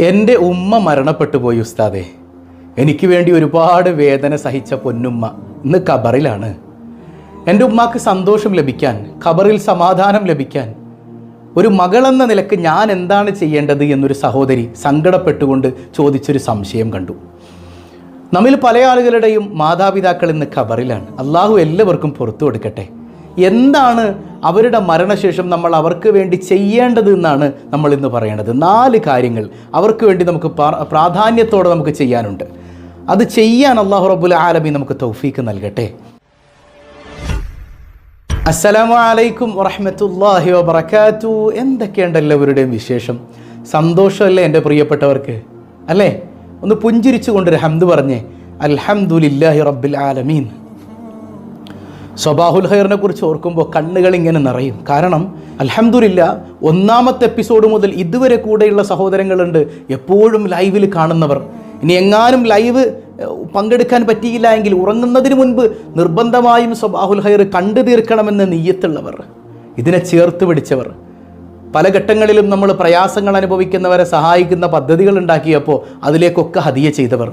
എന്റെ ഉമ്മ മരണപ്പെട്ടു പോയി ഉസ്താദെ. എനിക്ക് വേണ്ടി ഒരുപാട് വേദന സഹിച്ച പൊന്നുമ്മ ഇന്ന് ഖബറിലാണ്. എന്റെ ഉമ്മാക്ക് സന്തോഷം ലഭിക്കാൻ ഖബറിൽ സമാധാനം ലഭിക്കാൻ ഒരു മകളെന്ന നിലയ്ക്ക് ഞാൻ എന്താണ് ചെയ്യേണ്ടത് എന്നൊരു സഹോദരി സങ്കടപ്പെട്ടുകൊണ്ട് ചോദിച്ചൊരു സംശയം കണ്ടു. നമ്മിൽ പല ആളുകളുടെയും മാതാപിതാക്കൾ ഇന്ന് ഖബറിലാണ്. അള്ളാഹു എല്ലാവർക്കും പുറത്തു കൊടുക്കട്ടെ. എന്താണ് അവരുടെ മരണശേഷം നമ്മൾ അവർക്ക് വേണ്ടി ചെയ്യേണ്ടത് എന്നാണ് നമ്മൾ ഇന്ന് പറയേണ്ടത്. നാല് കാര്യങ്ങൾ അവർക്ക് വേണ്ടി നമുക്ക് പ്രാധാന്യത്തോടെ നമുക്ക് ചെയ്യാനുണ്ട്. അത് ചെയ്യാൻ അള്ളാഹു റബ്ബുൽ ആലമി നമുക്ക് തൗഫീക്ക് നൽകട്ടെ. അസ്സലാമു അലൈക്കും വറഹ്മത്തുള്ളാഹി വബറകാതു എന്തൊക്കെയുണ്ട് എല്ലാവരുടെയും വിശേഷം? സന്തോഷമല്ലേ എന്റെ പ്രിയപ്പെട്ടവർക്ക്? അല്ലേ? ഒന്ന് പുഞ്ചിരിച്ചു കൊണ്ടൊരു ഹംദ് പറഞ്ഞേ. അൽഹംദുലില്ലാഹി റബ്ബിൽ ആലമീൻ. സ്വബാഹുൽ ഹൈറിനെ കുറിച്ച് ഓർക്കുമ്പോൾ കണ്ണുകൾ ഇങ്ങനെ നിറയും. കാരണം അൽഹംദുലില്ല ഒന്നാമത്തെ എപ്പിസോഡ് മുതൽ ഇതുവരെ കൂടെയുള്ള സഹോദരങ്ങളുണ്ട്. എപ്പോഴും ലൈവിൽ കാണുന്നവർ. ഇനി എങ്ങാനും ലൈവ് പങ്കെടുക്കാൻ പറ്റിയില്ല എങ്കിൽ ഉറങ്ങുന്നതിന് മുൻപ് നിർബന്ധമായും സ്വബാഹുൽ ഹൈർ കണ്ടു തീർക്കണമെന്ന് നെയ്യത്തുള്ളവർ ഇതിനെ ചേർത്ത് പിടിച്ചവർ. പല ഘട്ടങ്ങളിലും നമ്മൾ പ്രയാസങ്ങൾ അനുഭവിക്കുന്നവരെ സഹായിക്കുന്ന പദ്ധതികൾ ഉണ്ടാക്കിയപ്പോൾ അതിലേക്കൊക്കെ ഹതിയ ചെയ്തവർ.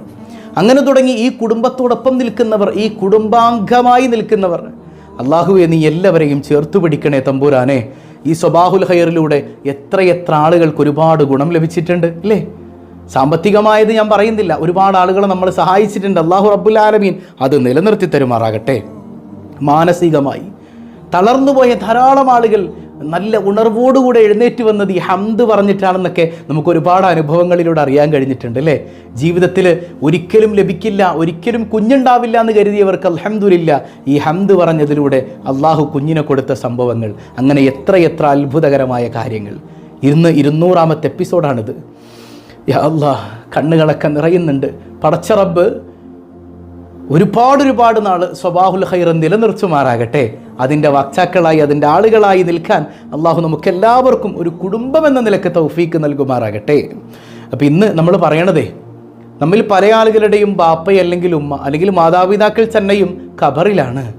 അങ്ങനെ തുടങ്ങി ഈ കുടുംബത്തോടൊപ്പം നിൽക്കുന്നവർ ഈ കുടുംബാംഗമായി നിൽക്കുന്നവർ. അള്ളാഹുവെ നീ എല്ലാവരെയും ചേർത്ത് പിടിക്കണേ തമ്പൂരാനെ. ഈ സ്വബാഹുൽ ഹയറിലൂടെ എത്രയെത്ര ആളുകൾക്ക് ഒരുപാട് ഗുണം ലഭിച്ചിട്ടുണ്ട് അല്ലേ? സാമ്പത്തികമായത് ഞാൻ പറയുന്നില്ല. ഒരുപാട് ആളുകളെ നമ്മൾ സഹായിച്ചിട്ടുണ്ട്. അള്ളാഹു റബ്ബുൽ ആലമീൻ അത് നിലനിർത്തി തരുമാറാകട്ടെ. മാനസികമായി തളർന്നുപോയ ധാരാളം ആളുകൾ നല്ല ഉണർവോടുകൂടെ എഴുന്നേറ്റ് വന്നത് ഈ ഹംദ് പറഞ്ഞിട്ടാണെന്നൊക്കെ നമുക്ക് ഒരുപാട് അനുഭവങ്ങളിലൂടെ അറിയാൻ കഴിഞ്ഞിട്ടുണ്ട് അല്ലേ? ജീവിതത്തിൽ ഒരിക്കലും ലഭിക്കില്ല ഒരിക്കലും കുഞ്ഞുണ്ടാവില്ല എന്ന് കരുതിയവർക്ക് അൽഹംദുലില്ല ഈ ഹംദ് പറഞ്ഞതിലൂടെ അള്ളാഹു കുഞ്ഞിനെ കൊടുത്ത സംഭവങ്ങൾ. അങ്ങനെ എത്രയെത്ര അത്ഭുതകരമായ കാര്യങ്ങൾ. ഇന്ന് ഇരുന്നൂറാമത്തെ എപ്പിസോഡാണിത്. അള്ളാഹ് കണ്ണുകളൊക്കെ നിറയുന്നുണ്ട്. പടച്ച റബ്ബ് ഒരുപാട് ഒരുപാട് നാൾ സ്വബാഹുൽ ഹൈർ നിലനിർത്തുമാറാകട്ടെ. അതിന്റെ വക്താക്കളായി അതിന്റെ ആളുകളായി നിൽക്കാൻ അള്ളാഹു നമുക്കെല്ലാവർക്കും ഒരു കുടുംബം എന്ന നിലയ്ക്ക് തൗഫീക്ക് നൽകുമാറാകട്ടെ. അപ്പം ഇന്ന് നമ്മൾ പറയണതേ നമ്മിൽ പല ആളുകളുടെയും ബാപ്പ അല്ലെങ്കിൽ ഉമ്മ അല്ലെങ്കിൽ മാതാപിതാക്കൾ തന്നെയും ഖബറിലാണ്.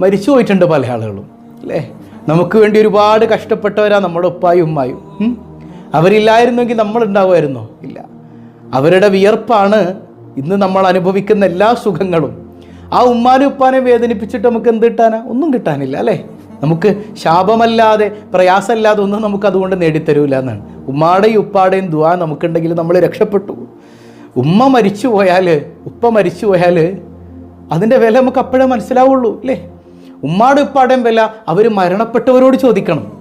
മരിച്ചു പോയിട്ടുണ്ട് പല ആളുകളും അല്ലേ? നമുക്ക് വേണ്ടി ഒരുപാട് കഷ്ടപ്പെട്ടവരാ നമ്മുടെ ഉപ്പായും ഉമ്മായും? അവരില്ലായിരുന്നെങ്കിൽ നമ്മളുണ്ടാവുമായിരുന്നോ ഇല്ല. അവരുടെ വിയർപ്പാണ് ഇന്ന് നമ്മൾ അനുഭവിക്കുന്ന എല്ലാ സുഖങ്ങളും ആ ഉമ്മാനും ഉപ്പാനെ വേദനിപ്പിച്ചിട്ട് നമുക്ക് എന്ത് കിട്ടാനാ? ഒന്നും കിട്ടാനില്ല അല്ലേ? നമുക്ക് ശാപമല്ലാതെ പ്രയാസമല്ലാതെ ഒന്നും നമുക്ക് അതുകൊണ്ട് നേടിത്തരൂല എന്നാണ്. ഉമ്മാടെയും ഉപ്പാടെയും ദുവാ നമുക്കുണ്ടെങ്കിൽ നമ്മൾ രക്ഷപ്പെട്ടു. ഉമ്മ മരിച്ചു പോയാൽ ഉപ്പ മരിച്ചു പോയാൽ അതിന്റെ വില നമുക്ക് അപ്പോഴേ മനസ്സിലാവുള്ളൂ അല്ലേ? ഉമ്മാടും ഉപ്പാടേയും വില അവർ മരണപ്പെട്ടവരോട് ചോദിക്കണം.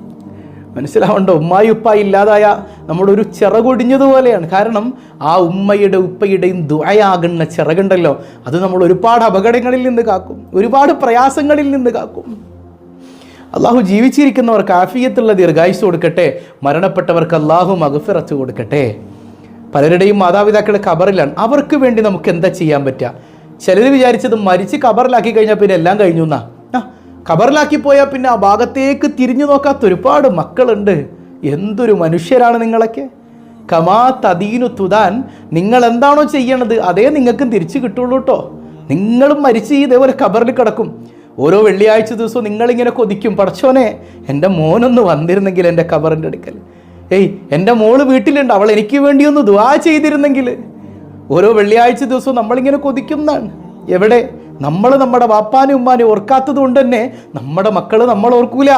മനസ്സിലാവണ്ടോ? ഉമ്മായി ഉപ്പായി ഇല്ലാതായ നമ്മുടെ ഒരു ചിറകൊടിഞ്ഞതുപോലെയാണ്. കാരണം ആ ഉമ്മയുടെ ഉപ്പയുടെയും ദുഴയാകുന്ന ചിറകുണ്ടല്ലോ അത് നമ്മൾ ഒരുപാട് അപകടങ്ങളിൽ നിന്ന് കാക്കും ഒരുപാട് പ്രയാസങ്ങളിൽ നിന്ന് കാക്കും. അള്ളാഹു ജീവിച്ചിരിക്കുന്നവർക്ക് ആഫിയത്തുള്ള ദീർഘായുസ് കൊടുക്കട്ടെ മരണപ്പെട്ടവർക്ക് അള്ളാഹു മകഫിറച്ചു കൊടുക്കട്ടെ. പലരുടെയും മാതാപിതാക്കളുടെ ഖബറിലാണ്. അവർക്ക് വേണ്ടി നമുക്ക് എന്താ ചെയ്യാൻ പറ്റുക? ചിലർ വിചാരിച്ചത് മരിച്ച് കബറിലാക്കി കഴിഞ്ഞാൽ പിന്നെ എല്ലാം കഴിഞ്ഞു എന്നാ ഖബറിലാക്കി പോയാൽ പിന്നെ ആ ഭാഗത്തേക്ക് തിരിഞ്ഞു നോക്കാത്ത ഒരുപാട് മക്കളുണ്ട്. എന്തൊരു മനുഷ്യരാണ് നിങ്ങളൊക്കെ? കമാ തദീനു തുതാൻ നിങ്ങൾ എന്താണോ ചെയ്യണത് അതേ നിങ്ങൾക്കും തിരിച്ചു കിട്ടുള്ളൂ കേട്ടോ നിങ്ങളും മരിച്ച് ഇതേപോലെ ഖബറിൽ കിടക്കും. ഓരോ വെള്ളിയാഴ്ച ദിവസവും നിങ്ങളിങ്ങനെ കൊതിക്കും. പടച്ചോനെ എന്റെ മോനൊന്ന് വന്നിരുന്നെങ്കിൽ എന്റെ ഖബറിന്റെ അടുക്കൽ. ഏയ് എന്റെ മോൾ വീട്ടിലുണ്ട്. അവൾ എനിക്ക് വേണ്ടി ഒന്ന് ദുആ ചെയ്തിരുന്നെങ്കിൽ. ഓരോ വെള്ളിയാഴ്ച ദിവസവും നമ്മളിങ്ങനെ കൊതിക്കുന്നതാണ് എവിടെ? നമ്മൾ നമ്മുടെ വാപ്പാനും ഉമ്മാനും ഓർക്കാത്തത് കൊണ്ട് തന്നെ നമ്മുടെ മക്കൾ നമ്മൾ ഓർക്കൂല.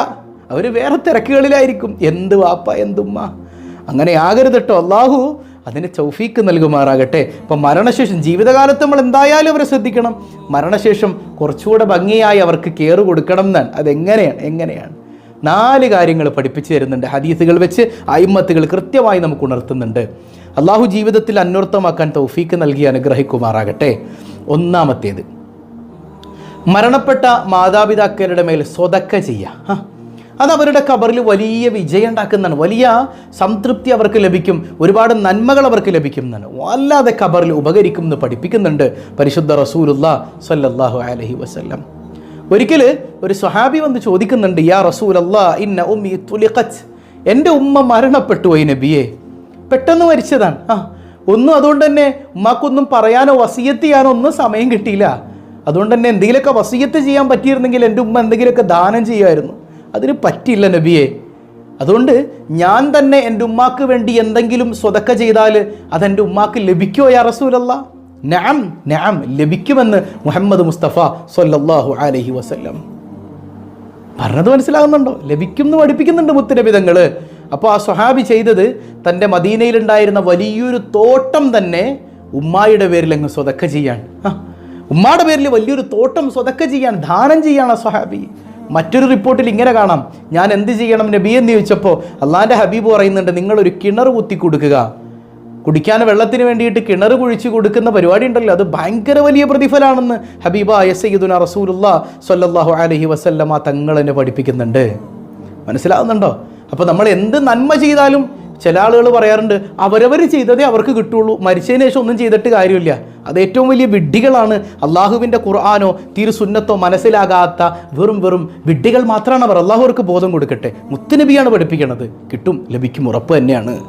അവർ വേറെ തിരക്കുകളിലായിരിക്കും. എന്ത് വാപ്പ എന്തുമ്മ അങ്ങനെ ആകരുത് കേട്ടോ അള്ളാഹു അതിന് ചൗഫീക്ക് നൽകുമാറാകട്ടെ. ഇപ്പം മരണശേഷം ജീവിതകാലത്ത് നമ്മൾ എന്തായാലും അവരെ ശ്രദ്ധിക്കണം. മരണശേഷം കുറച്ചുകൂടെ ഭംഗിയായി അവർക്ക് കെയർ കൊടുക്കണം എന്നാണ്. അതെങ്ങനെയാണ്? എങ്ങനെയാണ്? നാല് കാര്യങ്ങൾ പഠിപ്പിച്ചു തരുന്നുണ്ട്. ഹദീസുകൾ വെച്ച് അയിമത്തുകൾ കൃത്യമായി നമുക്ക് ഉണർത്തുന്നുണ്ട്. അള്ളാഹു ജീവിതത്തിൽ അന്വർത്ഥമാക്കാൻ തൗഫീക്ക് നൽകി അനുഗ്രഹിക്കുമാറാകട്ടെ. ഒന്നാമത്തേത് മരണപ്പെട്ട മാതാപിതാക്കളുടെ മേൽ സ്വതക്ക ചെയ്യുക. അത് അവരുടെ കബറിൽ വലിയ വിജയം ഉണ്ടാക്കുന്നതാണ്. വലിയ സംതൃപ്തി അവർക്ക് ലഭിക്കും. ഒരുപാട് നന്മകൾ അവർക്ക് ലഭിക്കും എന്നാണ് വല്ലാതെ കബറിൽ ഉപകരിക്കും എന്ന് പഠിപ്പിക്കുന്നുണ്ട് പരിശുദ്ധ റസൂലുള്ള സല്ലല്ലാഹു അലഹി വസല്ലം. ഒരിക്കൽ ഒരു സ്വഹാബി വന്ന് ചോദിക്കുന്നുണ്ട് യാ റസൂലല്ലാ ഇന്ന ഉമ്മി തുലിഖത്ത്. എന്റെ ഉമ്മ മരണപ്പെട്ടു പോയി നബിയെ. പെട്ടെന്ന് മരിച്ചതാണ്. ആ. ഒന്നും അതുകൊണ്ട് തന്നെ ഉമ്മാക്കൊന്നും പറയാനോ വസീയത്ത് ചെയ്യാനോ ഒന്നും സമയം കിട്ടിയില്ല. അതുകൊണ്ട് തന്നെ എന്തെങ്കിലുമൊക്കെ വസീയത്ത് ചെയ്യാൻ പറ്റിയിരുന്നെങ്കിൽ എന്റെ ഉമ്മ എന്തെങ്കിലുമൊക്കെ ദാനം ചെയ്യുമായിരുന്നു. അതിന് പറ്റില്ല നബിയെ. അതുകൊണ്ട് ഞാൻ തന്നെ എന്റെ ഉമ്മാക്ക് വേണ്ടി എന്തെങ്കിലും സ്വതക്ക ചെയ്താൽ അതെന്റെ ഉമ്മാക്ക് ലഭിക്കുമോ യാ റസൂലല്ല? നാം നാം ലഭിക്കുമെന്ന് മുഹമ്മദ് മുസ്തഫ സൊല്ലാഹു അലഹി വസല്ലം പറഞ്ഞത് മനസ്സിലാകുന്നുണ്ടോ? ലഭിക്കും എന്ന് പഠിപ്പിക്കുന്നുണ്ട് മുത്തുരബിതങ്ങൾ അപ്പോൾ ആ സ്വഹാബി ചെയ്തത് തന്റെ മദീനയിലുണ്ടായിരുന്ന വലിയൊരു തോട്ടം തന്നെ ഉമ്മായിയുടെ പേരിൽ അങ്ങ് സ്വതക്ക ചെയ്യാൻ. ആ, ഉമ്മായുടെ പേരിൽ വലിയൊരു തോട്ടം സ്വതക്ക ചെയ്യാൻ ദാനം ചെയ്യാണ് സ്വഹാബി. മറ്റൊരു റിപ്പോർട്ടിൽ ഇങ്ങനെ കാണാം. ഞാൻ എന്ത് ചെയ്യണം നബി എന്ന് ചോദിച്ചപ്പോൾ അള്ളാന്റെ ഹബീബ് പറയുന്നുണ്ട് നിങ്ങളൊരു കിണർ കുത്തി കൊടുക്കുക. കുടിക്കാൻ വെള്ളത്തിന് വേണ്ടിയിട്ട് കിണർ കുഴിച്ച് കൊടുക്കുന്ന പരിപാടി ഉണ്ടല്ലോ അത് ഭയങ്കര വലിയ പ്രതിഫലമാണെന്ന് ഹബീബ സയ്യിദുന റസൂലുള്ള സല്ലാഹു അലഹി വസല്ലമ തങ്ങൾ എന്നെ പഠിപ്പിക്കുന്നുണ്ട്. മനസ്സിലാവുന്നുണ്ടോ? അപ്പോൾ നമ്മൾ എന്ത് നന്മ ചെയ്താലും ചില ആളുകൾ പറയാറുണ്ട് അവരവർ ചെയ്തതേ അവർക്ക് കിട്ടുള്ളൂ. മരിച്ചതിന് ശേഷം ഒന്നും ചെയ്തിട്ട് കാര്യമില്ല. അത് ഏറ്റവും വലിയ വിഡ്ഢികളാണ് അള്ളാഹുവിന്റെ ഖുർആാനോ തിരുസുന്നത്തോ മനസ്സിലാകാത്ത വെറും വെറും വിഡ്ഢികൾ മാത്രമാണ് അവർ. അള്ളാഹുവർക്ക് ബോധം കൊടുക്കട്ടെ. മുത്തുനബിയാണ് പഠിപ്പിക്കണത്. കിട്ടും ലഭിക്കും ഉറപ്പ് തന്നെയാണ്.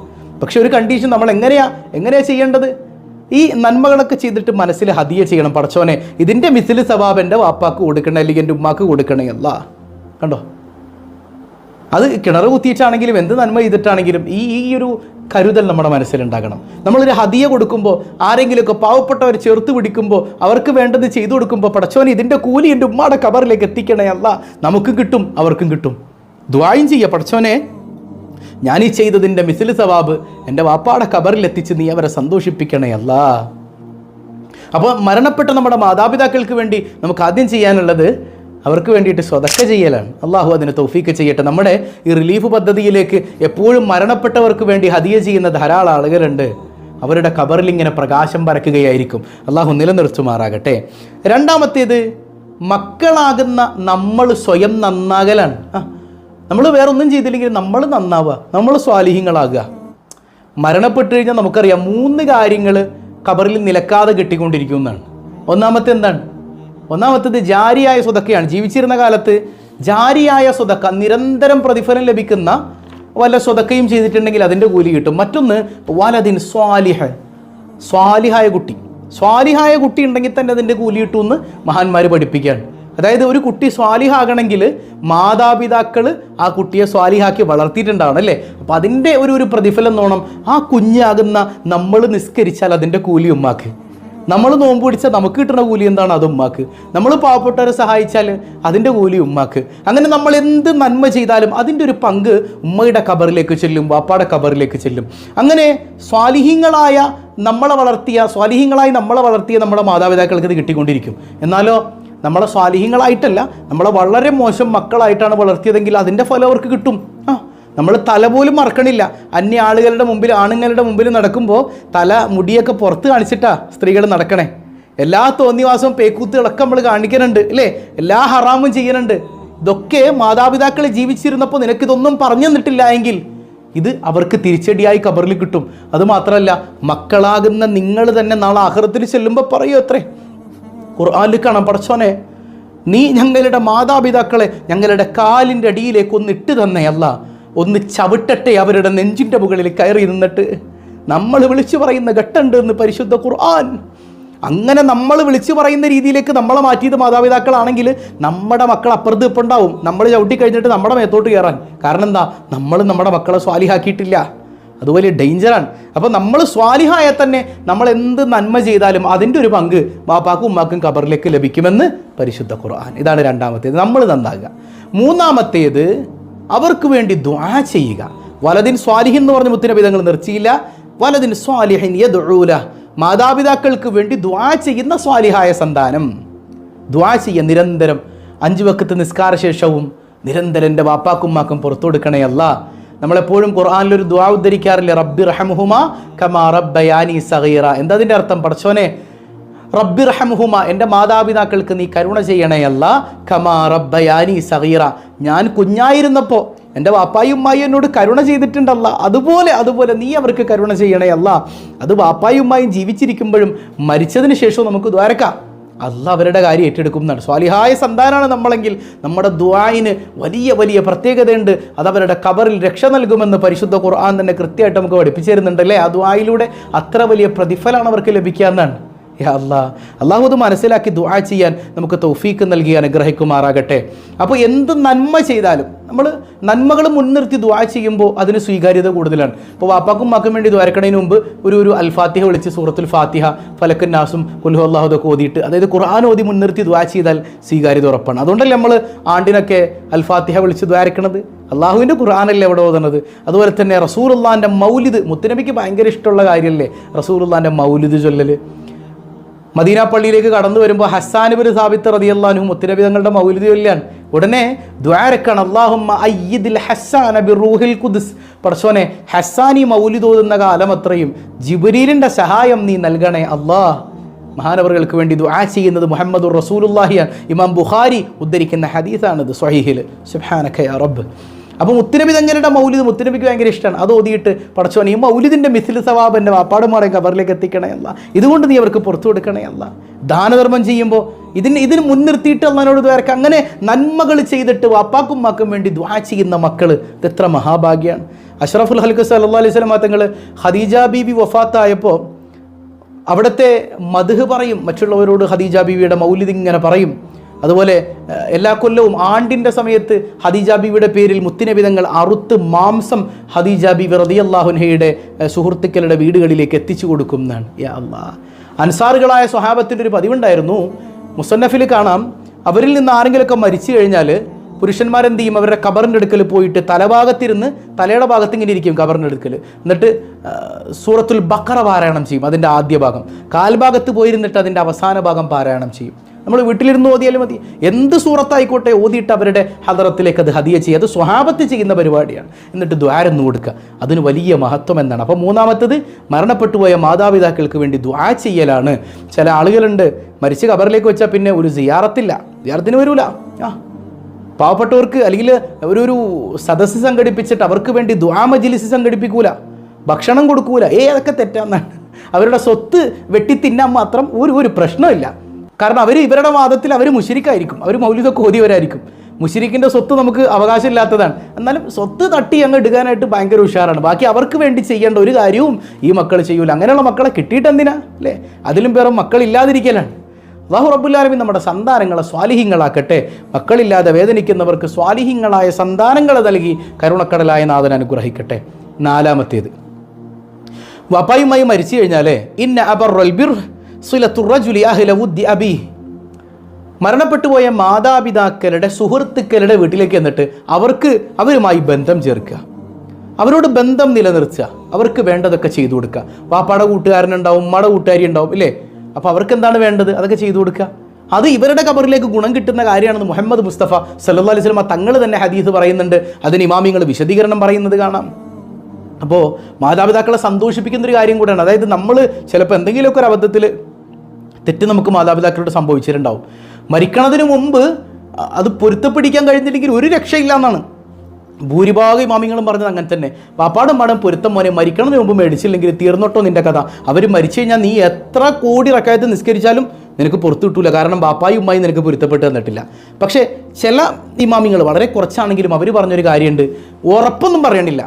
പക്ഷെ ഒരു കണ്ടീഷൻ നമ്മൾ എങ്ങനെയാ എങ്ങനെയാ ചെയ്യേണ്ടത്? ഈ നന്മകളൊക്കെ ചെയ്തിട്ട് മനസ്സിൽ ഹതിയ ചെയ്യണം. പടച്ചോനെ ഇതിന്റെ മിസിൽ സവാബ് എന്റെ വാപ്പാക്ക് കൊടുക്കണേ അല്ലെങ്കിൽ എന്റെ ഉമ്മാക്ക് കൊടുക്കണേ അല്ല കണ്ടോ? അത് കിണർ കുത്തിയിട്ടാണെങ്കിലും എന്ത് നന്മ ചെയ്തിട്ടാണെങ്കിലും ഈ ഈ ഒരു കരുതൽ നമ്മുടെ മനസ്സിലുണ്ടാകണം. നമ്മളൊരു ഹദിയ കൊടുക്കുമ്പോൾ ആരെങ്കിലുമൊക്കെ പാവപ്പെട്ടവർ ചേർത്ത് പിടിക്കുമ്പോൾ അവർക്ക് വേണ്ടത് ചെയ്തു കൊടുക്കുമ്പോൾ പടച്ചോനെ ഇതിന്റെ കൂലി എന്റെ ഉമ്മാടെ കബറിലേക്ക് എത്തിക്കണേ അല്ല. നമുക്കും കിട്ടും അവർക്കും കിട്ടും. ദ്വായും ചെയ്യുക പടച്ചോനെ. ഞാൻ ഈ ചെയ്തതിന്റെ മിസിൽ സവാബ് എന്റെ വാപ്പാടെ കബറിൽ എത്തിച്ച് നീ അവരെ സന്തോഷിപ്പിക്കണേ അല്ല. അപ്പോൾ മരണപ്പെട്ട നമ്മുടെ മാതാപിതാക്കൾക്ക് വേണ്ടി നമുക്ക് ആദ്യം ചെയ്യാനുള്ളത് അവർക്ക് വേണ്ടിയിട്ട് സ്വതക്ക ചെയ്യലാണ്. അള്ളാഹു അതിന് തൗഫീക്ക് ചെയ്യട്ടെ. നമ്മുടെ ഈ റിലീഫ് പദ്ധതിയിലേക്ക് എപ്പോഴും മരണപ്പെട്ടവർക്ക് വേണ്ടി ഹതിയ ചെയ്യുന്ന ധാരാളം ആളുകളുണ്ട്. അവരുടെ കബറിൽ ഇങ്ങനെ പ്രകാശം പരക്കുകയായിരിക്കും. അള്ളാഹു നിലനിർത്തുമാറാകട്ടെ. രണ്ടാമത്തേത് മക്കളാകുന്ന നമ്മൾ സ്വയം നന്നാകലാണ്. നമ്മൾ വേറൊന്നും ചെയ്തില്ലെങ്കിൽ നമ്മൾ നന്നാവുക. നമ്മൾ സ്വാലിഹ്യങ്ങളാകുക. മരണപ്പെട്ടു കഴിഞ്ഞാൽ നമുക്കറിയാം മൂന്ന് കാര്യങ്ങൾ കബറിൽ നിലക്കാതെ കിട്ടിക്കൊണ്ടിരിക്കുന്നതാണ് ഒന്നാമത്തെ എന്താണ്? ഒന്നാമത്തേത് ജാരിയായ സ്വതക്കയാണ്. ജീവിച്ചിരുന്ന കാലത്ത് ജാരിയായ സ്വതക്ക നിരന്തരം പ്രതിഫലം ലഭിക്കുന്ന വല്ല സ്വതക്കയും ചെയ്തിട്ടുണ്ടെങ്കിൽ അതിന്റെ കൂലി കിട്ടും. മറ്റൊന്ന് വലതിൻ സ്വാലിഹ സ്വാലിഹായ കുട്ടി. സ്വാലിഹായ കുട്ടി ഉണ്ടെങ്കിൽ തന്നെ അതിന്റെ കൂലി കിട്ടുമെന്ന് മഹാന്മാർ പഠിപ്പിക്കുകയാണ്. അതായത് ഒരു കുട്ടി സ്വാലിഹാകണമെങ്കിൽ മാതാപിതാക്കൾ ആ കുട്ടിയെ സ്വാലിഹാക്കി വളർത്തിയിട്ടുണ്ടാവണം അല്ലേ? അപ്പം അതിന്റെ ഒരു ഒരു പ്രതിഫലം നോണം ആ കുഞ്ഞാകുന്ന നമ്മൾ നിസ്കരിച്ചാൽ അതിന്റെ കൂലി ഉമ്മാക്ക്. നമ്മൾ നോമ്പ് പിടിച്ചാൽ നമുക്ക് കിട്ടുന്ന കൂലി എന്താണ്? അത് ഉമ്മാക്ക്. നമ്മൾ പാവപ്പെട്ടവരെ സഹായിച്ചാൽ അതിന്റെ കൂലി ഉമ്മാക്ക്. അങ്ങനെ നമ്മൾ എന്ത് നന്മ ചെയ്താലും അതിന്റെ ഒരു പങ്ക് ഉമ്മയുടെ കബറിലേക്ക് ചെല്ലും വാപ്പാടെ കബറിലേക്ക് ചെല്ലും. അങ്ങനെ സ്വാലിഹീങ്ങളായ നമ്മളെ വളർത്തിയ സ്വാലിഹീങ്ങളായി നമ്മളെ വളർത്തിയ നമ്മുടെ മാതാപിതാക്കൾക്ക് ഇത് കിട്ടിക്കൊണ്ടിരിക്കും. എന്നാലോ നമ്മളെ സ്വാലിഹീങ്ങളായിട്ടല്ല നമ്മളെ വളരെ മോശം മക്കളായിട്ടാണ് വളർത്തിയതെങ്കിൽ അതിന്റെ ഫലം അവർക്ക് കിട്ടും. ആ നമ്മൾ തല പോലും മറക്കണില്ല. അന്യ ആളുകളുടെ മുമ്പിൽ ആണുങ്ങളുടെ മുമ്പിൽ നടക്കുമ്പോൾ തല മുടിയൊക്കെ പുറത്ത് കാണിച്ചിട്ടാ സ്ത്രീകൾ നടക്കണേ. എല്ലാ തോന്നിവാസവും പേക്കൂത്തുകളൊക്കെ നമ്മൾ കാണിക്കുന്നുണ്ട് അല്ലേ എല്ലാ ഹറാമും ചെയ്യുന്നുണ്ട് ഇതൊക്കെ മാതാപിതാക്കൾ ജീവിച്ചിരുന്നപ്പോൾ നിനക്കിതൊന്നും പറഞ്ഞു തന്നിട്ടില്ല എങ്കിൽ ഇത് അവർക്ക് തിരിച്ചടിയായി കബറിൽ കിട്ടും. അതുമാത്രമല്ല മക്കളാകുന്ന നിങ്ങൾ തന്നെ നാളെ ആഹ്റത്തിൽ ചെല്ലുമ്പോൾ പറയൂ അത്രേ. ഖുർആാനിൽ കാണാം പടച്ചോനെ നീ ഞങ്ങളുടെ മാതാപിതാക്കളെ ഞങ്ങളുടെ കാലിന്റെ അടിയിലേക്ക് ഒന്ന് ഇട്ട് തന്നെയല്ല ഒന്ന് ചവിട്ടട്ടെ അവരുടെ നെഞ്ചിന്റെ മുകളിൽ കയറി നിന്നിട്ട്. നമ്മൾ വിളിച്ചു പറയുന്ന ഘട്ടമുണ്ട് എന്ന് പരിശുദ്ധ ഖുർആൻ. അങ്ങനെ നമ്മൾ വിളിച്ചു പറയുന്ന രീതിയിലേക്ക് നമ്മളെ മാറ്റിയത് മാതാപിതാക്കളാണെങ്കിൽ നമ്മുടെ മക്കൾ അപ്പുറത്ത് ഇപ്പം ഉണ്ടാവും. നമ്മൾ ചവിട്ടി കഴിഞ്ഞിട്ട് നമ്മുടെ മേത്തോട്ട് കയറാൻ. കാരണം എന്താ? നമ്മൾ നമ്മുടെ മക്കളെ സ്വാലിഹാക്കിയിട്ടില്ല. അത് വലിയ ഡേഞ്ചറാണ് അപ്പോൾ നമ്മൾ സ്വാലിഹായ തന്നെ നമ്മൾ എന്ത് നന്മ ചെയ്താലും അതിന്റെ ഒരു പങ്ക് ബാപ്പാക്കും ഉമ്മാക്കും കബറിലേക്ക് ലഭിക്കുമെന്ന് പരിശുദ്ധ ഖുർആൻ. ഇതാണ് രണ്ടാമത്തേത്. നമ്മൾ നന്നാകുക. മൂന്നാമത്തേത് അവർക്ക് വേണ്ടി ദ്വാ ചെയ്യുക. വലതിൻ സ്വാലിഹിൻ എന്ന് പറഞ്ഞ മുത്തിനബിതങ്ങൾ നിർത്തിയില്ല. വലതിൻ സ്വാലിഹിൻ യൂല മാതാപിതാക്കൾക്ക് വേണ്ടി ദ്വാ ചെയ്യുന്ന സ്വാലിഹായ സന്താനം. ദ്വാ ചെയ്യുക നിരന്തരം. അഞ്ച് വക്കത്ത് നിസ്കാര ശേഷവും നിരന്തരം എന്റെ വാപ്പാക്കുമ്മാക്കും പുറത്തു കൊടുക്കണേ അല്ല. നമ്മളെപ്പോഴും ഖുർആാനിലൊരു ദ്വാ ഉദ്ധരിക്കാറില്ല? റബ്ബി റഹമുഹുമ കമാ റബ്ബയാനി സഹീറ എന്താ അതിന്റെ അർത്ഥം? പഠിച്ചോനെ റബ്ബി റഹമുഹുമ എന്റെ മാതാപിതാക്കൾക്ക് നീ കരുണ ചെയ്യണേ അല്ല. കമാ റബ്ബയാനി സഹീറ ഞാൻ കുഞ്ഞായിരുന്നപ്പോൾ എന്റെ വാപ്പായും ഉമ്മായും എന്നോട് കരുണ ചെയ്തിട്ടുണ്ടല്ല. അതുപോലെ അതുപോലെ നീ അവർക്ക് കരുണ ചെയ്യണേ അല്ല. അത് വാപ്പായും ഉമ്മായും ജീവിച്ചിരിക്കുമ്പോഴും മരിച്ചതിന് ശേഷവും നമുക്ക് ദ്വാരക്കാം അല്ല അവരുടെ കാര്യം ഏറ്റെടുക്കും എന്നാണ്. സ്വാലിഹായ സന്താനാണ് നമ്മളെങ്കിൽ നമ്മുടെ ദ്വായിന് വലിയ വലിയ പ്രത്യേകതയുണ്ട്. അത് അവരുടെ കബറിൽ രക്ഷ നൽകുമെന്ന് പരിശുദ്ധ ഖുർആൻ തന്നെ കൃത്യമായിട്ട് നമുക്ക് പഠിപ്പിച്ചു തരുന്നുണ്ട് അല്ലേ? ആ ദ്വായിലൂടെ അത്ര വലിയ പ്രതിഫലമാണ് അവർക്ക് ലഭിക്കുക എന്നാണ്. അല്ലാ അള്ളാഹു അത് മനസ്സിലാക്കി ദുആ ചെയ്യാൻ നമുക്ക് തൗഫീക്ക് നൽകി അനുഗ്രഹിക്കുമാറാകട്ടെ. അപ്പോൾ എന്ത് നന്മ ചെയ്താലും നമ്മൾ നന്മകൾ മുൻനിർത്തി ദുആ ചെയ്യുമ്പോൾ അതിന് സ്വീകാര്യത കൂടുതലാണ്. അപ്പോൾ വാപ്പാക്കും മാക്കും വേണ്ടി ദ്വാരക്കണതിന് മുമ്പ് ഒരു ഒരു അൽഫാത്തിഹ വിളിച്ച് സൂറത്തുൽ ഫാത്തിഹ ഫലക്കൻ നാസും കുൽഹു അള്ളാഹുദൊക്കെ ഓതിയിട്ട് അതായത് ഖുർആൻ ഓതി മുൻനിർത്തി ദുആ ചെയ്താൽ സ്വീകാര്യത ഉറപ്പാണ്. അതുകൊണ്ടല്ലേ നമ്മൾ ആണ്ടിനൊക്കെ അൽഫാത്തിഹ വിളിച്ച് ദ്വാരക്കണത്? അള്ളാഹുവിന്റെ ഖുർആാനല്ലേ അവിടെ ഓതുന്നത് അതുപോലെ തന്നെ റസൂറുല്ലാന്റെ മൗലിദ് മുത്തനബിക്ക് ഭയങ്കര ഇഷ്ടമുള്ള കാര്യമല്ലേ? റസൂറുല്ലാന്റെ മൗലിദ് ചൊല്ലൽ മദീന പള്ളിയിലേക്ക് കടന്നു വരുമ്പോൾ ഹസ്സാനുബിൻ സാബിത്ത് റതിയല്ലാനും മുത്തനബി തങ്ങളുടെ മൗലിദ് ചൊല്ലാണ് ഉടനെ ദ്വാരക്കാണ് അള്ളാഹുമ്മ അയ്യിദിൽ ഹസ്സാന ബിറൂഹിൽ ഖുദ്സ്. പടച്ചോനെ ഹസ്സാനി മൗലിദ് ഓതുന്ന കാലം അത്രയും. ജിബുരീലിന്റെ സഹായം നീ നൽകണേ അള്ളാഹ് മഹാനവറുകൾക്ക് വേണ്ടി ദുആ ചെയ്യുന്നത് മുഹമ്മദ് റസൂലുല്ലാഹിയാണ് ഇമാം ബുഖാരി ഉദ്ധരിക്കുന്ന ഹദീസാണിത് സ്വഹീഹിൽ സുബ്ഹാനക യാ റബ്ബ്. അപ്പോൾ മുത്തുനബി തങ്ങളുടെ മൗലിദ്. മുത്തുനബിക്ക് ഭയങ്കര ഇഷ്ടമാണ്. അത് ഓതിയിട്ട് പടച്ചോനെ ഈ മൗലിദിന്റെ മിസിൽ സവാബ് എന്റെ വാപ്പാടുമാരെ കബറിലേക്ക് എത്തിക്കണേ അല്ല. ഇതുകൊണ്ട് നീ അവർക്ക് പുറത്തു കൊടുക്കണേ അല്ല. ദാനധർമ്മം ചെയ്യുമ്പോൾ ഇതിന് ഇതിന് മുൻനിർത്തിയിട്ട് അള്ളഹാനോട് ദ്വാരക്ക് അങ്ങനെ നന്മകൾ ചെയ്തിട്ട് വാപ്പാക്കും മാക്കും വേണ്ടി ദ്വാ ചെയ്യുന്ന മക്കൾ ഇത് എത്ര മഹാഭാഗ്യമാണ് അഷ്റഫുൽ ഹൽക്ക് സല്ലാ അലൈഹി സ്വലമാ തങ്ങൾ ഖദീജ ബീബി വഫാത്തായപ്പോൾ അവിടുത്തെ മധുഹ് പറയും. മറ്റുള്ളവരോട് ഹദീജ ബീവിയുടെ മൗലിദ് ഇങ്ങനെ പറയും. അതുപോലെ എല്ലാ കൊല്ലവും ആണ്ടിന്റെ സമയത്ത് ഹദീജ ബീവിയുടെ പേരിൽ മുത്തിനബിതങ്ങൾ അറുത്ത് മാംസം ഹദീജ ബീവി റതിയല്ലാഹുൻഹയുടെ സുഹൃത്തുക്കളുടെ വീടുകളിലേക്ക് എത്തിച്ചു കൊടുക്കും എന്നാണ് യാ അല്ലാ അൻസാറുകളായ സ്വഹാബത്തിന്റെ ഒരു പതിവുണ്ടായിരുന്നു. മുസന്നഫിൽ കാണാം അവരിൽ നിന്ന് ആരെങ്കിലുമൊക്കെ മരിച്ചു കഴിഞ്ഞാൽ പുരുഷന്മാരെന്ത് ചെയ്യും അവരുടെ കബറിന്റെ അടുക്കൽ പോയിട്ട് തലഭാഗത്തിരുന്ന് തലയുടെ ഭാഗത്ത് ഇങ്ങനെ ഇരിക്കും കബറിന്റെ അടുക്കൽ. എന്നിട്ട് സൂറത്തുൽ ബക്കറ പാരായണം ചെയ്യും അതിന്റെ ആദ്യ ഭാഗം. കാൽഭാഗത്ത് പോയിരുന്നിട്ട് അതിന്റെ അവസാന ഭാഗം പാരായണം ചെയ്യും. നമ്മൾ വീട്ടിലിരുന്ന് ഓതിയാലും മതി. എന്ത് സൂറത്തായിക്കോട്ടെ ഓതിയിട്ട് അവരുടെ ഹദറത്തിലേക്ക് അത് ഹദിയ ചെയ്യുക. അത് സ്വഹാബത്ത് ചെയ്യുന്ന പരിപാടിയാണ്. എന്നിട്ട് ദ്വാരന്ന് കൊടുക്കുക. അതിന് വലിയ മഹത്വം എന്നാണ്. അപ്പോൾ മൂന്നാമത്തത് മരണപ്പെട്ടു പോയ മാതാപിതാക്കൾക്ക് വേണ്ടി ദ്വാ ചെയ്യലാണ്. ചില ആളുകളുണ്ട്. മരിച്ച കബറിലേക്ക് വെച്ചാൽ പിന്നെ ഒരു സിയാറത്തില്ല. സിയാറത്തിന് വരൂല. ആ. പാവപ്പെട്ടവർക്ക് അല്ലെങ്കിൽ ഒരു ഒരു സദസ്സ് സംഘടിപ്പിച്ചിട്ട് അവർക്ക് വേണ്ടി ദ്വാ മജിലിസ് സംഘടിപ്പിക്കൂല. ഭക്ഷണം കൊടുക്കൂല. ഏ അതൊക്കെ തെറ്റാന്നാണ്. അവരുടെ സ്വത്ത് വെട്ടി തിന്നാൻ മാത്രം ഒരു ഒരു പ്രശ്നമില്ല കാരണം അവർ ഇവരുടെ വാദത്തിൽ അവർ മുഷിരിക്കായിരിക്കും. അവർ മൗലിക കോതിയവരായിരിക്കും. മുഷിരിക്കിന്റെ സ്വത്ത് നമുക്ക് അവകാശമില്ലാത്തതാണ്. എന്നാലും സ്വത്ത് തട്ടി അങ്ങ് എടുക്കാനായിട്ട് ഭയങ്കര ഉഷാറാണ്. ബാക്കി അവർക്ക് വേണ്ടി ചെയ്യേണ്ട ഒരു കാര്യവും ഈ മക്കൾ ചെയ്യൂല. അങ്ങനെയുള്ള മക്കളെ കിട്ടിയിട്ട് എന്തിനാ? അല്ലേ? അതിലും പേരും മക്കളില്ലാതിരിക്കലാണ് അള്ളാഹു റബ്ബുല്ലാലമി നമ്മുടെ സന്താനങ്ങളെ സ്വാലിഹിങ്ങളാക്കട്ടെ. മക്കളില്ലാതെ വേദനിക്കുന്നവർക്ക് സ്വാലിഹിങ്ങളായ സന്താനങ്ങളെ നൽകി കരുണക്കടലായ നാഥൻ അനുഗ്രഹിക്കട്ടെ. നാലാമത്തേത്. വപ്പായുമായി മരിച്ചു കഴിഞ്ഞാലേ ഇന്ന അബർ ബിർ സുലത്തുറജുലി അഹ്ല വുദ്ദി അബി. മരണപ്പെട്ടു പോയ മാതാപിതാക്കളുടെ സുഹൃത്തുക്കളുടെ വീട്ടിലേക്ക് എന്നിട്ട് അവർക്ക് അവരുമായി ബന്ധം ചേർക്കുക. അവരോട് ബന്ധം നിലനിർത്തുക. അവർക്ക് വേണ്ടതൊക്കെ ചെയ്തു കൊടുക്കുക. വാപ്പാടെ കൂട്ടുകാരനുണ്ടാവും മട കൂട്ടുകാരി ഉണ്ടാവും ഇല്ലേ? അപ്പോൾ അവർക്ക് എന്താണ് വേണ്ടത്? അതൊക്കെ ചെയ്തു കൊടുക്കുക. അത് ഇവരുടെ കബറിലേക്ക് ഗുണം കിട്ടുന്ന കാര്യമാണെന്ന് മുഹമ്മദ് മുസ്തഫ സല്ലു അലൈഹി സ്വലമ തങ്ങൾ തന്നെ ഹദീസ് പറയുന്നുണ്ട്. അതിന് ഇമാമിങ്ങൾ വിശദീകരണം പറയുന്നത് കാണാം. അപ്പോൾ മാതാപിതാക്കളെ സന്തോഷിപ്പിക്കുന്ന ഒരു കാര്യം കൂടെയാണ്. അതായത് നമ്മൾ ചിലപ്പോൾ എന്തെങ്കിലുമൊക്കെ ഒരു അബദ്ധത്തിൽ തെറ്റ് നമുക്ക് മാതാപിതാക്കളോട് സംഭവിച്ചിട്ടുണ്ടാവും. മരിക്കണതിന് മുമ്പ് അത് പൊരുത്തപ്പിടിക്കാൻ കഴിഞ്ഞില്ലെങ്കിൽ ഒരു രക്ഷയില്ല എന്നാണ് ഭൂരിഭാഗം ഇമാമിങ്ങളും പറഞ്ഞത് അങ്ങനെ തന്നെ. പാപ്പാടും പാടും പൊരുത്തം മോനെ മരിക്കണതിന് മുമ്പ് മേടിച്ചില്ലെങ്കിൽ തീർന്നോട്ടോ നിന്റെ കഥ. അവർ മരിച്ചു കഴിഞ്ഞാൽ നീ എത്ര കോടി റക്കായത്ത് നിസ്കരിച്ചാലും നിനക്ക് പുറത്തു കിട്ടൂല. കാരണം ബാപ്പായും ഉമ്മായി നിനക്ക് പൊരുത്തപ്പെട്ട് തന്നിട്ടില്ല. പക്ഷേ ചില ഇമാമിങ്ങൾ വളരെ കുറച്ചാണെങ്കിലും അവർ പറഞ്ഞൊരു കാര്യമുണ്ട്. ഉറപ്പൊന്നും പറയണില്ല.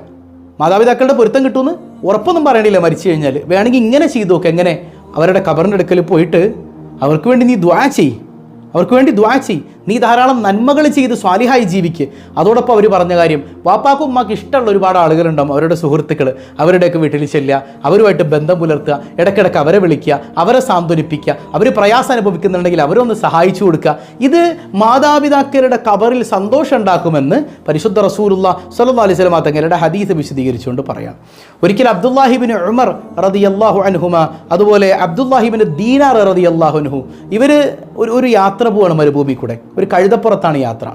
മാതാപിതാക്കളുടെ പൊരുത്തം കിട്ടുമെന്ന് ഉറപ്പൊന്നും പറയണില്ല മരിച്ചു കഴിഞ്ഞാൽ വേണമെങ്കിൽ ഇങ്ങനെ ചെയ്തു നോക്കുക എങ്ങനെ? അവരുടെ കബറിന്റെ അടുക്കൽ പോയിട്ട് അവർക്ക് വേണ്ടി നീ ദ്വാ ചെയ്. അവർക്ക് വേണ്ടി ദ്വാ ചെയ്. നീ ധാരാളം നന്മകൾ ചെയ്ത് സ്വാലിഹായി ജീവിക്ക്. അതോടൊപ്പം അവർ പറഞ്ഞ കാര്യം വാപ്പാക്കും ഉമ്മാക്ക് ഇഷ്ടമുള്ള ഒരുപാട് ആളുകളുണ്ടാവും അവരുടെ സുഹൃത്തുക്കൾ അവരുടെയൊക്കെ വീട്ടിൽ ചെല്ലുക അവരുമായിട്ട് ബന്ധം പുലർത്തുക ഇടയ്ക്കിടയ്ക്ക് അവരെ വിളിക്കുക അവരെ സാന്ത്വനിപ്പിക്കുക അവർ പ്രയാസം അനുഭവിക്കുന്നുണ്ടെങ്കിൽ അവരൊന്ന് സഹായിച്ചു കൊടുക്കുക. ഇത് മാതാപിതാക്കളുടെ കബറിൽ സന്തോഷം ഉണ്ടാക്കുമെന്ന് പരിശുദ്ധ റസൂലുള്ള സല്ലല്ലാഹു അലൈഹി വസല്ലം തങ്ങളുടെ ഹദീസ് വിശദീകരിച്ചുകൊണ്ട് പറയാം ഒരിക്കൽ അബ്ദുല്ലാഹിബിൻ ഉമർ റളിയല്ലാഹു അൻഹുമ അതുപോലെ അബ്ദുല്ലാഹിബിൻ ദീനാർ റളിയല്ലാഹു അൻഹു ഇവർ ഒരു ഒരു യാത്ര പോവാണ് മരുഭൂമി കൂടെ ഒരു കഴുതപ്പുറത്താണ് യാത്ര.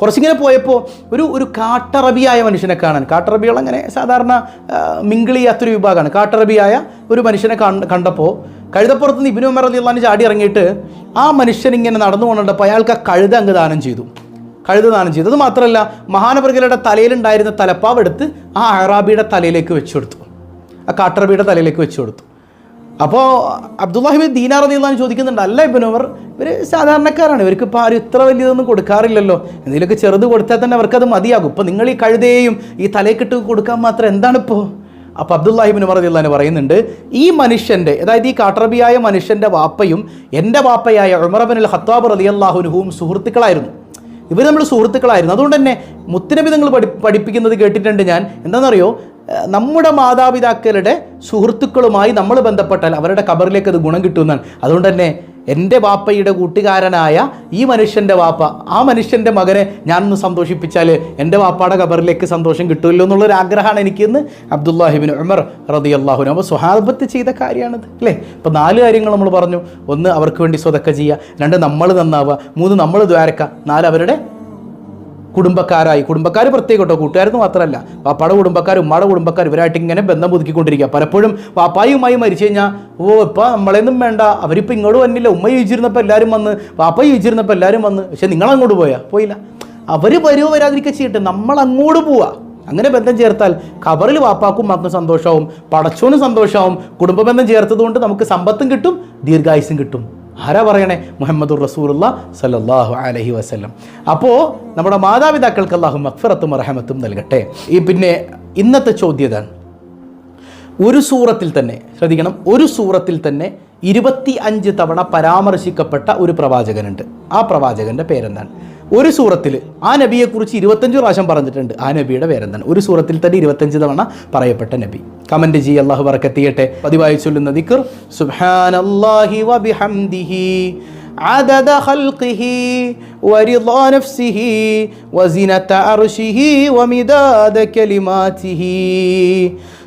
കുറച്ചിങ്ങനെ പോയപ്പോൾ ഒരു ഒരു കാട്ടറബിയായ മനുഷ്യനെ കാണാൻ. കാട്ടറബികൾ അങ്ങനെ സാധാരണ മിങ്കിൾ ചെയ്യാത്തൊരു വിഭാഗമാണ്. കാട്ടറബിയായ ഒരു മനുഷ്യനെ കണ്ടപ്പോൾ കഴുതപ്പുറത്ത് നിന്ന് ഇബിനു ഉമർ അലി ചാടി ഇറങ്ങിയിട്ട് ആ മനുഷ്യൻ ഇങ്ങനെ നടന്നു കൊണ്ടിട്ടപ്പോൾ അയാൾക്ക് ആ കഴുത അങ്ങ് ദാനം ചെയ്തു. കഴുത ദാനം ചെയ്തു. അത് മാത്രമല്ല മഹാനവർഗരുടെ തലയിലുണ്ടായിരുന്ന തലപ്പാവ് എടുത്ത് ആ അറാബിയുടെ തലയിലേക്ക് വെച്ചു കൊടുത്തു. ആ കാട്ടറബിയുടെ തലയിലേക്ക് വെച്ചു കൊടുത്തു. അപ്പോൾ അബ്ദുല്ലാഹിബ് ദീനാർ എന്ന് ചോദിക്കുന്നുണ്ട് അല്ല ഇബനുവർ ഇവർ സാധാരണക്കാരാണ് ഇവർക്ക് ഇപ്പോൾ ആരും ഇത്ര വലിയതൊന്നും കൊടുക്കാറില്ലല്ലോ. എന്തെങ്കിലുമൊക്കെ ചെറുത് കൊടുത്താൽ തന്നെ അവർക്കത് മതിയാകും. ഇപ്പോൾ നിങ്ങൾ ഈ കഴുതയെയും ഈ തലയ്ക്കിട്ട് കൊടുക്കാൻ മാത്രം എന്താണിപ്പോൾ അപ്പോൾ അബ്ദുല്ലാഹിബിൻ മറദിള്ളാന് പറയുന്നുണ്ട് ഈ മനുഷ്യന്റെ അതായത് ഈ കാട്ടറബിയായ മനുഷ്യന്റെ വാപ്പയും എന്റെ വാപ്പയായ ഉമറബിൻ ഹത്താബ് ഖത്താബ് അള്ളാഹുനുഹും സുഹൃത്തുക്കളായിരുന്നു. ഇവർ നമ്മൾ സുഹൃത്തുക്കളായിരുന്നു. അതുകൊണ്ട് തന്നെ മുത്തനബി നിങ്ങൾ പഠി പഠിപ്പിക്കുന്നത് കേട്ടിട്ടുണ്ട് ഞാൻ. എന്താണെന്നറിയോ? നമ്മുടെ മാതാപിതാക്കളുടെ സുഹൃത്തുക്കളുമായി നമ്മൾ ബന്ധപ്പെട്ടാൽ അവരുടെ കബറിലേക്ക് അത് ഗുണം കിട്ടുമെന്നാണ്. അതുകൊണ്ട് തന്നെ എന്റെ വാപ്പയുടെ കൂട്ടുകാരനായ ഈ മനുഷ്യന്റെ വാപ്പ ആ മനുഷ്യന്റെ മകനെ ഞാനൊന്ന് സന്തോഷിപ്പിച്ചാൽ എന്റെ വാപ്പയുടെ കബറിലേക്ക് സന്തോഷം കിട്ടുമല്ലോ എന്നുള്ളൊരു ആഗ്രഹമാണ് എനിക്കെന്ന് അബ്ദുല്ലാഹിബിൻ ഉമർ റതി അള്ളാഹുന അപ്പോൾ സ്വഹാബത്ത് ചെയ്ത കാര്യമാണിത് അല്ലേ? ഇപ്പോൾ നാല് കാര്യങ്ങൾ നമ്മൾ പറഞ്ഞു. ഒന്ന് അവർക്ക് വേണ്ടി സ്വതക്ക ചെയ്യുക. രണ്ട് നമ്മൾ നന്നാവുക. മൂന്ന് നമ്മൾ ദ്വാരക്ക നാല് അവരുടെ കുടുംബക്കാരായി. കുടുംബക്കാർ പ്രത്യേകം കേട്ടോ കൂട്ടുകാരെന്ന് മാത്രമല്ല വാപ്പാടെ കുടുംബക്കാർ ഉമ്മയുടെ കുടുംബക്കാർ ഇവരായിട്ട് ഇങ്ങനെ ബന്ധം പുതുക്കിക്കൊണ്ടിരിക്കുക. പലപ്പോഴും വാപ്പായുമായി മരിച്ചു കഴിഞ്ഞാൽ ഓ ഇപ്പം നമ്മളെയൊന്നും വേണ്ട. അവരിപ്പോൾ ഇങ്ങോട്ട് വന്നില്ല. ഉമ്മ ചോദിച്ചിരുന്നപ്പോൾ എല്ലാവരും വന്ന് വാപ്പ ചോദിച്ചിരുന്നപ്പോൾ എല്ലാവരും വന്ന്. പക്ഷെ നിങ്ങൾ അങ്ങോട്ട് പോയാ? പോയില്ല. അവർ വരുമോ വരാതിരിക്കുക ചെയ്യട്ടെ. നമ്മൾ അങ്ങോട്ട് പോവാ. അങ്ങനെ ബന്ധം ചേർത്താൽ കവറിൽ വാപ്പാക്കും മാത്രം സന്തോഷമാവും പടച്ചോനും സന്തോഷമാവും കുടുംബ ബന്ധം ചേർത്തതുകൊണ്ട് നമുക്ക് സമ്പത്തും കിട്ടും ദീർഘായുസും കിട്ടും. ആരാ പറയണേ? മുഹമ്മദുർ റസൂലുള്ള സല്ലല്ലാഹു അലഹി വസ്ലം അപ്പോൾ നമ്മുടെ മാതാപിതാക്കൾക്ക് അള്ളാഹു അക്ഫറത്തും അറഹമത്തും നൽകട്ടെ. ഈ പിന്നെ ഇന്നത്തെ ചോദ്യതാണ് ഒരു സൂറത്തിൽ തന്നെ ശ്രദ്ധിക്കണം ഒരു സൂറത്തിൽ തന്നെ ഇരുപത്തി അഞ്ച് തവണ പരാമർശിക്കപ്പെട്ട ഒരു പ്രവാചകനുണ്ട്. ആ പ്രവാചകന്റെ പേരെന്താണ്? ഒരു സൂറത്തിൽ ആ നബിയെക്കുറിച്ച് ഇരുപത്തഞ്ച് പ്രാവശ്യം പറഞ്ഞിട്ടുണ്ട് ആ നബിയുടെ പേരെന്താണ് ഒരു സൂറത്തിൽ തന്നെ ഇരുപത്തഞ്ച് തവണ പറയപ്പെട്ട നബി കമന്റ് ചെയ്യ അള്ളാഹു പറക്കെത്തിയട്ടെ പതിവായി ചൊല്ലുന്ന ദിക്കർ സുബ്ഹാനല്ലാഹി വബിഹംദിഹി عدد خلقه ورضا نفسه وزنة عرشه ومداد كلماته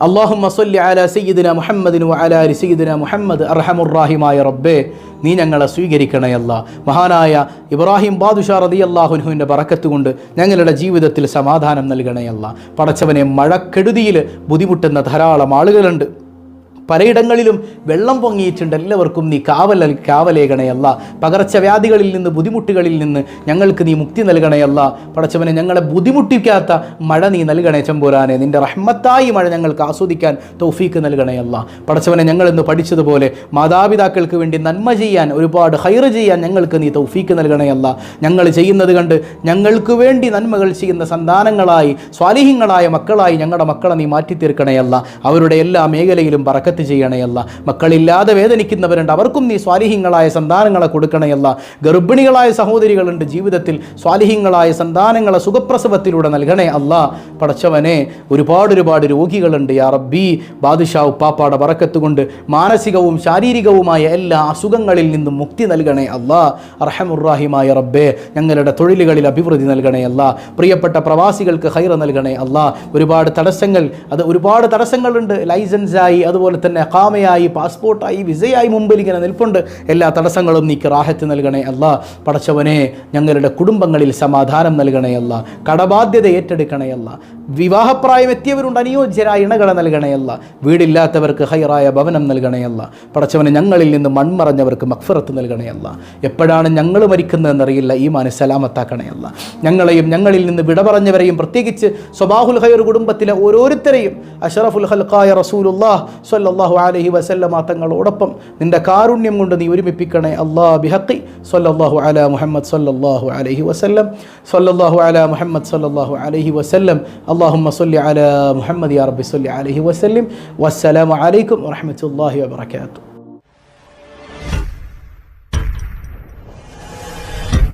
അള്ളാഹും മസൊല്ലി അല സയ്യിദിന മുഹമ്മദിനു അലി സയ്യിദിന മുഹമ്മദ് അറഹമുറാഹിമായ റബ്ബേ നീ ഞങ്ങളെ സ്വീകരിക്കണേ അല്ല. മഹാനായ ഇബ്രാഹിം ബാദുഷാ റതി അള്ളാഹുനുഹുവിന്റെ കൊണ്ട് ഞങ്ങളുടെ ജീവിതത്തിൽ സമാധാനം നൽകണേ അല്ല. പടച്ചവനെ മഴക്കെടുതിയിൽ ബുദ്ധിമുട്ടുന്ന ധാരാളം ആളുകളുണ്ട്. പലയിടങ്ങളിലും വെള്ളം പൊങ്ങിയിട്ടുണ്ട്. എല്ലാവർക്കും നീ കാവൽ കാവലേകണയല്ല പകർച്ചവ്യാധികളിൽ നിന്ന് ബുദ്ധിമുട്ടുകളിൽ നിന്ന് ഞങ്ങൾക്ക് നീ മുക്തി നൽകണയല്ല പടച്ചവനെ ഞങ്ങളെ ബുദ്ധിമുട്ടിക്കാത്ത മഴ നീ നൽകണേ ചമ്പൂരാനെ. നിന്റെ റഹ്മത്തായി മഴ ഞങ്ങൾക്ക് ആസ്വദിക്കാൻ തൗഫീക്ക് നൽകണയല്ല പടച്ചവനെ ഞങ്ങൾ ഇന്ന് പഠിച്ചതുപോലെ മാതാപിതാക്കൾക്ക് വേണ്ടി നന്മ ചെയ്യാൻ ഒരുപാട് ഹൈർ ചെയ്യാൻ ഞങ്ങൾക്ക് നീ തൗഫീക്ക് നൽകണയല്ല ഞങ്ങൾ ചെയ്യുന്നത് കണ്ട് ഞങ്ങൾക്ക് വേണ്ടി നന്മകൾ ചെയ്യുന്ന സന്താനങ്ങളായി സ്വാലിഹ്യങ്ങളായ മക്കളായി ഞങ്ങളുടെ മക്കളെ നീ മാറ്റി തീർക്കണയല്ല അവരുടെ എല്ലാ മേഖലയിലും പറക്കത്ത് ചെയ്യണയല്ല മക്കളില്ലാതെ വേദനിക്കുന്നവരുണ്ട്. അവർക്കും നീ സ്വാലിഹ്യങ്ങളായ സന്താനങ്ങളെ കൊടുക്കണയല്ല ഗർഭിണികളായ സഹോദരികളുണ്ട് ജീവിതത്തിൽ സ്വാലിഹ്യങ്ങളായ സന്താനങ്ങളെ സുഖപ്രസവത്തിലൂടെ നൽകണേ അല്ല. പടച്ചവനെ ഒരുപാട് ഒരുപാട് രോഗികളുണ്ട് യാ റബ്ബി. ബാദുഷാ ഉപ്പാപ്പാടെ വറക്കത്തുകൊണ്ട് മാനസികവും ശാരീരികവുമായ എല്ലാ അസുഖങ്ങളിൽ നിന്നും മുക്തി നൽകണേ അല്ല. അർഹമുറാഹിമായ റബ്ബേ ഞങ്ങളുടെ തൊഴിലുകളിൽ അഭിവൃദ്ധി നൽകണേ അല്ല. പ്രിയപ്പെട്ട പ്രവാസികൾക്ക് ഹൈറ നൽകണേ അല്ല. ഒരുപാട് തടസ്സങ്ങൾ അത് ഒരുപാട് തടസ്സങ്ങളുണ്ട്. ലൈസൻസായി അതുപോലെ തന്നെ അക്കാമയായി പാസ്പോർട്ടായി വിസയായി മുമ്പിൽ ഇങ്ങനെ നിൽപ്പുണ്ട്. എല്ലാ തടസ്സങ്ങളും നീക്ക് റാഹത്ത് നൽകണേ അല്ല. പടച്ചവനെ ഞങ്ങളുടെ കുടുംബങ്ങളിൽ സമാധാനം നൽകണേ അല്ല. കടബാധ്യത ഏറ്റെടുക്കണേ അല്ല. വിവാഹപ്രായം എത്തിയവരുണ്ട് അനുയോജ്യരായ ഇണകളെ നൽകണേ അല്ല. വീടില്ലാത്തവർക്ക് ഹൈറായ ഭവനം നൽകണേ അല്ല. പടച്ചവനെ ഞങ്ങളിൽ നിന്ന് മൺമറഞ്ഞവർക്ക് മക്ഫറത്ത് നൽകണേ അല്ല. എപ്പോഴാണ് ഞങ്ങൾ മരിക്കുന്നതെന്നറിയില്ല ഈ മാന സലാമത്താക്കണേ അല്ല. ഞങ്ങളെയും ഞങ്ങളിൽ നിന്ന് വിട പറഞ്ഞവരെയും പ്രത്യേകിച്ച് സ്വബാഹുൽ ഹൈർ കുടുംബത്തിലെ ഓരോരുത്തരെയും അഷറഫുൽ ഹൽക്കായ റസൂലുല്ലാഹ് സ്വല്ലല്ലാഹു അലഹി വസല്ലമ തങ്ങളോടൊപ്പം നിന്റെ കാരുണ്യം കൊണ്ട് നീ ഒരുമിപ്പിക്കണേ. അള്ളാ ബിഹഖി സല്ലാഹു അല മുഹമ്മദ് സല്ലാഹു അലഹി വസല്ലം. സല്ലാഹു അല മുഹമ്മദ് സല്ലാഹു അലഹി വസല്ലം. അല്ലാഹുമ്മ സല്ലി അല മുഹമ്മദ് യാ റബ്ബി സല്ലി അലൈഹി വസല്ലം. വസ്സലാമു അലൈക്കും വാത്തു വബറകാതുഹു.